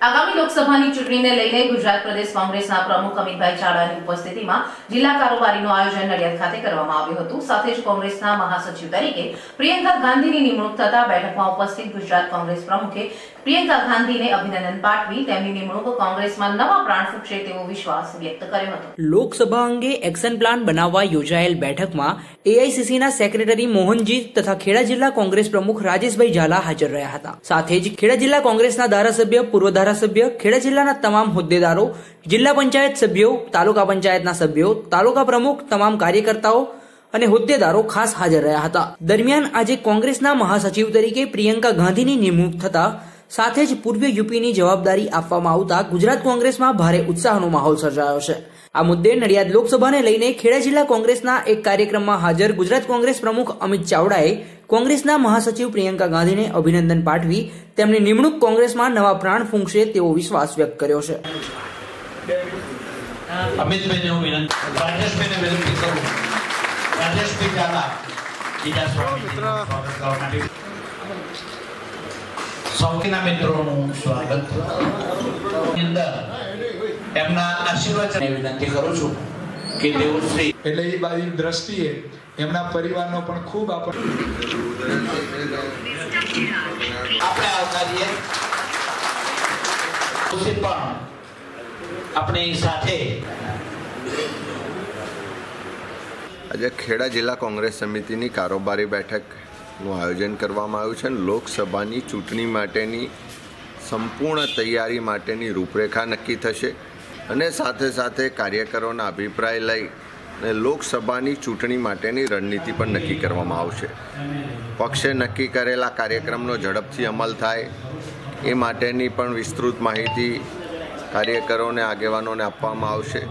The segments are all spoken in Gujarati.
આગામી લોકસભાની ચૂંટણીને લઈને ગુજરાત પ્રદેશ કોંગ્રેસના પ્રમુખ અમિતભાઈ ચાવડાની ઉપસ્થિતિમાં જિલ્લા કારોબારીનું આયોજન નડિયાદ ખાતે કરવામાં આવ્યું હતું. સાથે જ કોંગ્રેસના મહાસચિવ તરીકે પ્રિયંકા ગાંધીની નિમણૂક થતા બેઠકમાં ઉપસ્થિત ગુજરાત કોંગ્રેસ પ્રમુખે પ્રિયંકા ગાંધીને અભિનંદન પાઠવી તેમની નિમણૂક કોંગ્રેસમાં નવા પ્રાણ ફૂટશે તેવો વિશ્વાસ વ્યક્ત કર્યો હતો. લોકસભા અંગે એક્શન પ્લાન બનાવવા યોજાયેલ બેઠકમાં એઆઈસીસીના સેક્રેટરી મોહનજી તથા ખેડા જિલ્લા કોંગ્રેસ પ્રમુખ રાજેશભાઈ ઝાલા હાજર રહ્યા હતા. સાથે જ ખેડા જિલ્લા કોંગ્રેસના ધારાસભ્ય, પૂર્વ ધારાસભ્ય, ખેડા જિલ્લાના તમામ હોદ્દેદારો, જિલ્લા પંચાયત સભ્યો, તાલુકા પંચાયતના સભ્યો, તાલુકા પ્રમુખ, તમામ કાર્યકર્તાઓ અને હોદ્દેદારો ખાસ હાજર રહ્યા હતા. દરમિયાન આજે કોંગ્રેસના મહાસચિવ તરીકે પ્રિયંકા ગાંધીની નિમણૂક થતા સાથે જ પૂર્વ યુપીની જવાબદારી આપવામાં આવતા ગુજરાત કોંગ્રેસમાં ભારે ઉત્સાહનો માહોલ સર્જાયો છે. આ મુદ્દે નડિયાદ લોકસભાને લઈને ખેડા જિલ્લા કોંગ્રેસના એક કાર્યક્રમમાં હાજર ગુજરાત કોંગ્રેસ પ્રમુખ અમિત ચાવડાએ કોંગ્રેસના મહાસચિવ પ્રિયંકા ગાંધીને અભિનંદન પાઠવી તેમની નિમણૂક કોંગ્રેસમાં નવા પ્રાણ ફૂંકશે તેવો વિશ્વાસ વ્યક્ત કર્યો છે. અમિતભાઈને સૌથીના મિત્રોનું સ્વાગત અંદર એમના આશીર્વચન વિનંતી કરું છું કે તેઓ શ્રી એટલે એ બાજુ દ્રષ્ટિએ એમના પરિવારનો પણ ખૂબ આપણે આપણે આવકારીએ. ખુશી પણ આપણી સાથે. આજે ખેડા જિલ્લા કોંગ્રેસ સમિતિની કારોબારી બેઠકનું આયોજન કરવામાં આવ્યું છે. અને લોકસભાની ચૂંટણી માટેની સંપૂર્ણ તૈયારી માટેની રૂપરેખા નક્કી થશે અને સાથે સાથે કાર્યકરોના અભિપ્રાય લઈ અને લોકસભાની ચૂંટણી માટેની રણનીતિ પણ નક્કી કરવામાં આવશે. પક્ષે નક્કી કરેલા કાર્યક્રમનો ઝડપથી અમલ થાય. એ માટેની પણ વિસ્તૃત માહિતી કાર્યકરોને, આગેવાનોને આપવામાં આવશે.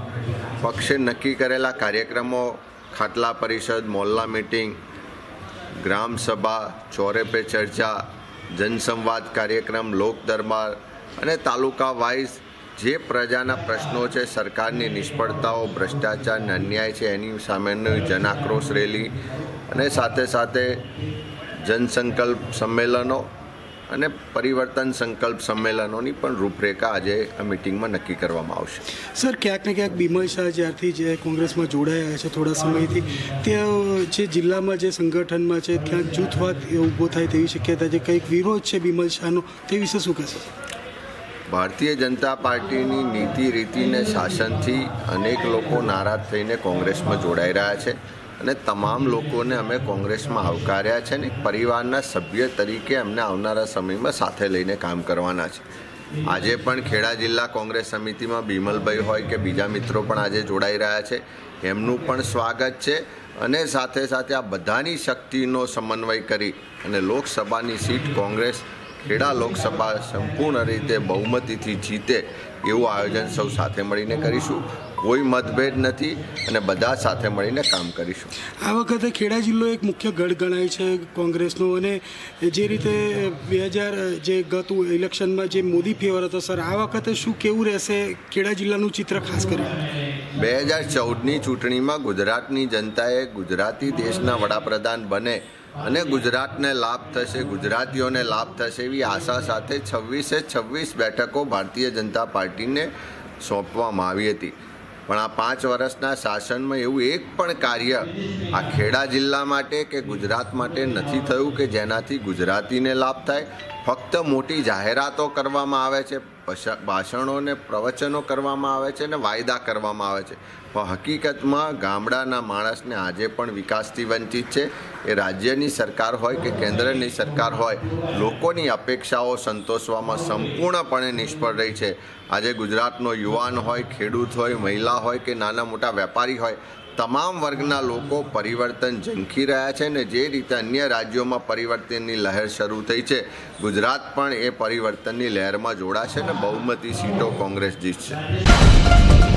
પક્ષે નક્કી કરેલા કાર્યક્રમો, ખાટલા પરિષદ, મોલ્લા મિટિંગ ગ્રામસભા ચોરે પે ચર્ચા, જનસંવાદ કાર્યક્રમ, લોક દરબાર અને તાલુકા વાઇઝ જે પ્રજાના પ્રશ્નો છે, સરકારની નિષ્ફળતાઓ, ભ્રષ્ટાચાર અને અન્યાય છે, એની સામેની જનાક્રોશ રેલી અને સાથે સાથે જનસંકલ્પ સંમેલનો અને પરિવર્તન સંકલ્પ સંમેલનોની પણ રૂપરેખા આજે આ મિટિંગમાં નક્કી કરવામાં આવશે. સર ક્યાંક ને ક્યાંક બિમલ શાહ જ્યારથી જે કોંગ્રેસમાં જોડાયા છે થોડા સમયથી ત્યાં જે જિલ્લામાં જે સંગઠનમાં છે ત્યાં જૂથવાદ ઊભો થાય તેવી શક્યતા છે. કંઈક વિરોધ છે બિમલ શાહનો તે વિશે શું કહેશો? ભારતીય જનતા પાર્ટીની નીતિ રીતિને શાસનથી અનેક લોકો નારાજ થઈને કોંગ્રેસમાં જોડાઈ રહ્યા છે. અને તમામ લોકોને અમે કોંગ્રેસમાં આવકાર્યા છે ને પરિવારના સભ્ય તરીકે અમને આવનારા સમયમાં સાથે લઈને કામ કરવાના છે. આજે પણ ખેડા જિલ્લા કોંગ્રેસ સમિતિમાં બિમલભાઈ હોય કે બીજા મિત્રો પણ આજે જોડાઈ રહ્યા છે. એમનું પણ સ્વાગત છે અને સાથે સાથે આ બધાની શક્તિનો સમન્વય કરી અને લોકસભાની સીટ કોંગ્રેસ ખેડા લોકસભા સંપૂર્ણ રીતે બહુમતીથી જીતે એવું આયોજન સૌ સાથે મળીને કરીશું. કોઈ મતભેદ નથી અને બધા સાથે મળીને કામ કરીશું. આ વખતે ખેડા જિલ્લો એક મુખ્ય ગઢ ગણાય છે કોંગ્રેસનો અને જે રીતે બે હજાર જે ગત ઇલેક્શનમાં જે મોદી ફેવર હતો સર આ વખતે શું કેવું રહેશે ખેડા જિલ્લાનું ચિત્ર ખાસ કરીને? બે હજાર ચૌદની ચૂંટણીમાં ગુજરાતની જનતાએ ગુજરાતી દેશના વડાપ્રધાન બને અને ગુજરાતને લાભ થશે ગુજરાતીઓને લાભ થશે એવી આશા સાથે છવ્વીસે છવ્વીસ બેઠકો ભારતીય જનતા પાર્ટીને સોંપવામાં આવી હતી. પણ આ પાંચ વર્ષના શાસનમાં એવું એક પણ કાર્ય આ ખેડા જિલ્લા માટે કે ગુજરાત માટે નથી થયું કે જેનાથી ગુજરાતીને લાભ થાય. ફક્ત મોટી જાહેરાતો કરવામાં આવે છે. ભાષણો ને પ્રવચનો કરવામાં આવે છે અને વાયદા કરવામાં આવે છે. પણ હકીકતમાં ગામડાના માણસને આજે પણ વિકાસથી વંચિત છે. એ રાજ્યની સરકાર હોય કે કેન્દ્રની સરકાર હોય, લોકોની અપેક્ષાઓ સંતોષવામાં સંપૂર્ણપણે નિષ્ફળ રહી છે. આજે ગુજરાતનો યુવાન હોય, ખેડૂત હોય, મહિલા હોય કે નાના મોટા વેપારી હોય તમામ વર્ગના લોકો પરિવર્તન ઝંખી રહ્યા છે ને જે રીતે અન્ય રાજ્યોમાં પરિવર્તનની લહેર શરૂ થઈ છે, ગુજરાત પણ એ પરિવર્તનની લહેરમાં જોડાશે ને બહુમતી સીટો કોંગ્રેસ જીતશે